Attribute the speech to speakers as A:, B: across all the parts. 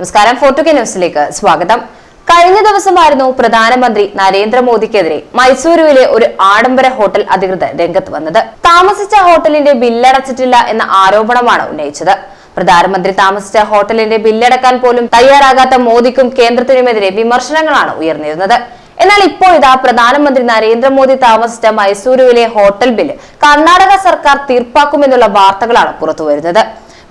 A: നമസ്കാരം. ഫോർട്ടുകെ ന്യൂസിലേക്ക് സ്വാഗതം. കഴിഞ്ഞ ദിവസമായിരുന്നു പ്രധാനമന്ത്രി നരേന്ദ്രമോദിക്കെതിരെ മൈസൂരുവിലെ ഒരു ആഡംബര ഹോട്ടൽ അധികൃതർ രംഗത്ത് വന്നത്. താമസിച്ച ഹോട്ടലിന്റെ ബില്ലടച്ചിട്ടില്ല എന്ന ആരോപണമാണ് ഉന്നയിച്ചത്. പ്രധാനമന്ത്രി താമസിച്ച ഹോട്ടലിന്റെ ബില്ലടക്കാൻ പോലും തയ്യാറാകാത്ത മോദിക്കും കേന്ദ്രത്തിനുമെതിരെ വിമർശനങ്ങളാണ് ഉയർന്നിരുന്നത്. എന്നാൽ ഇപ്പോൾ ഇതാ പ്രധാനമന്ത്രി നരേന്ദ്രമോദി താമസിച്ച മൈസൂരുവിലെ ഹോട്ടൽ ബില്ല് കർണാടക സർക്കാർ തീർപ്പാക്കുമെന്നുള്ള വാർത്തകളാണ് പുറത്തുവരുന്നത്.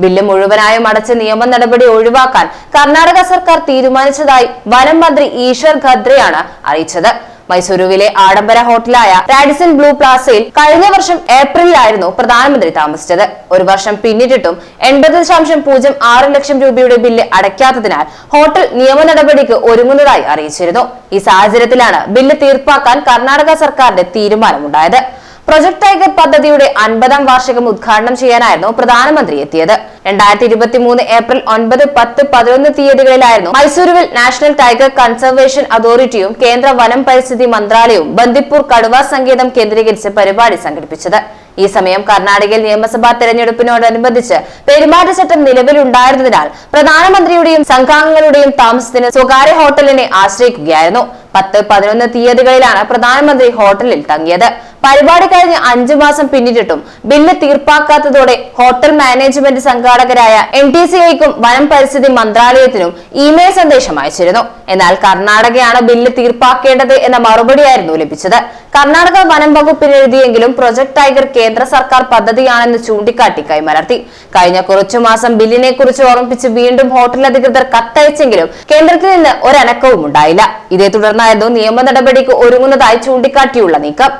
A: ബില്ല് മുഴുവനായും അടച്ച് നിയമ നടപടി ഒഴിവാക്കാൻ കർണാടക സർക്കാർ തീരുമാനിച്ചതായി വനം മന്ത്രി ഈശ്വർ ഖദ്രെയാണ് അറിയിച്ചത്. മൈസൂരുവിലെ ആഡംബര ഹോട്ടലായ റാഡിസൺ ബ്ലൂ പ്ലാസയിൽ കഴിഞ്ഞ വർഷം ഏപ്രിലിലായിരുന്നു പ്രധാനമന്ത്രി താമസിച്ചത്. ഒരു വർഷം പിന്നിട്ടിട്ടും എൺപത് ദശാംശം പൂജ്യം ആറ് ലക്ഷം രൂപയുടെ ബില്ല് അടയ്ക്കാത്തതിനാൽ ഹോട്ടൽ നിയമ നടപടിക്ക് ഒരുങ്ങുന്നതായി അറിയിച്ചിരുന്നു. ഈ സാഹചര്യത്തിലാണ് ബില്ല് തീർപ്പാക്കാൻ കർണാടക സർക്കാരിന്റെ തീരുമാനമുണ്ടായത്. പ്രൊജക്ട് ടൈഗർ പദ്ധതിയുടെ അൻപതാം വാർഷികം ഉദ്ഘാടനം ചെയ്യാനായിരുന്നു പ്രധാനമന്ത്രി എത്തിയത്. രണ്ടായിരത്തി ഇരുപത്തി മൂന്ന് ഏപ്രിൽ ഒൻപത് പത്ത് പതിനൊന്ന് തീയതികളിലായിരുന്നു മൈസൂരുവിൽ നാഷണൽ ടൈഗർ കൺസർവേഷൻ അതോറിറ്റിയും കേന്ദ്ര വനം പരിസ്ഥിതി മന്ത്രാലയവും ബന്ദിപ്പൂർ കടുവ സങ്കേതം കേന്ദ്രീകരിച്ച് പരിപാടി സംഘടിപ്പിച്ചത്. ഈ സമയം കർണാടകയിൽ നിയമസഭാ തെരഞ്ഞെടുപ്പിനോടനുബന്ധിച്ച് പെരുമാറ്റച്ചട്ടം നിലവിലുണ്ടായിരുന്നതിനാൽ പ്രധാനമന്ത്രിയുടെയും സംഘാംഗങ്ങളുടെയും താമസത്തിന് സ്വകാര്യ ഹോട്ടലിനെ ആശ്രയിക്കുകയായിരുന്നു. പത്ത് പതിനൊന്ന് തീയതികളിലാണ് പ്രധാനമന്ത്രി ഹോട്ടലിൽ തങ്ങിയത്. പരിപാടി കഴിഞ്ഞ് അഞ്ചു മാസം പിന്നിട്ടിട്ടും ബില്ല് തീർപ്പാക്കാത്തതോടെ ഹോട്ടൽ മാനേജ്മെന്റ് സംഘാടകരായ എൻ ടി സി ഐക്കും വനം പരിസ്ഥിതി മന്ത്രാലയത്തിനും ഇമെയിൽ സന്ദേശം അയച്ചിരുന്നു. എന്നാൽ കർണാടകയാണ് ബില്ല് തീർപ്പാക്കേണ്ടത് എന്ന മറുപടിയായിരുന്നു ലഭിച്ചത്. കർണാടക വനം വകുപ്പിന് എഴുതിയെങ്കിലും പ്രൊജക്ട് ടൈഗർ കേന്ദ്ര സർക്കാർ പദ്ധതിയാണെന്ന് ചൂണ്ടിക്കാട്ടി കൈമലർത്തി. കഴിഞ്ഞ കുറച്ചു മാസം ബില്ലിനെ കുറിച്ച് ഓർമ്മിപ്പിച്ച് വീണ്ടും ഹോട്ടൽ അധികൃതർ കത്തയച്ചെങ്കിലും കേന്ദ്രത്തിൽ നിന്ന് ഒരനക്കവും ഉണ്ടായില്ല ഇതേ തുടർന്നായിരുന്നു നിയമ നടപടിക്ക് ഒരുങ്ങുന്നതായി ചൂണ്ടിക്കാട്ടിയുള്ള നീക്കം.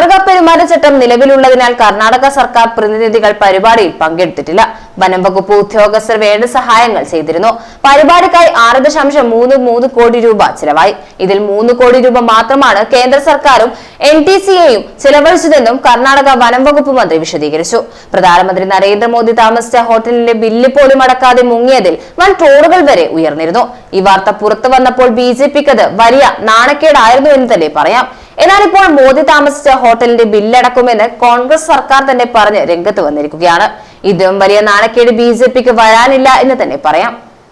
A: മാതൃകാ പെരുമാറ്റച്ചട്ടം നിലവിലുള്ളതിനാൽ കർണാടക സർക്കാർ പ്രതിനിധികൾ പരിപാടിയിൽ പങ്കെടുത്തിട്ടില്ല. വനം വകുപ്പ് ഉദ്യോഗസ്ഥർ വേണ്ട സഹായങ്ങൾ ചെയ്തിരുന്നു. പരിപാടിക്കായി ആറ് ദശാംശം മൂന്ന് മൂന്ന് കോടി രൂപ ചിലവായി. ഇതിൽ മൂന്ന് കോടി രൂപ മാത്രമാണ് കേന്ദ്ര സർക്കാരും എൻ ടി സി എയും ചിലവഴിച്ചതെന്നും കർണാടക വനം വകുപ്പ് മന്ത്രി വിശദീകരിച്ചു. പ്രധാനമന്ത്രി നരേന്ദ്രമോദി താമസിച്ച ഹോട്ടലിന്റെ ബില്ല് പോലും അടക്കാതെ മുങ്ങിയതിൽ വൻ ട്രോളുകൾ വരെ ഉയർന്നിരുന്നു. ഈ വാർത്ത പുറത്തു വന്നപ്പോൾ ബി ജെ പിക്ക് അത് വലിയ നാണക്കേടായിരുന്നു എന്ന് തന്നെ പറയാം. എന്നാൽ ഇപ്പോൾ മോദി താമസിച്ച ഹോട്ടലിന്റെ ബില്ലടക്കുമെന്ന് കോൺഗ്രസ് സർക്കാർ തന്നെ പറഞ്ഞ് രംഗത്ത് വന്നിരിക്കുകയാണ്. ഇതും വലിയ നാണക്കേട് ബി വരാനില്ല എന്ന് തന്നെ പറയാം.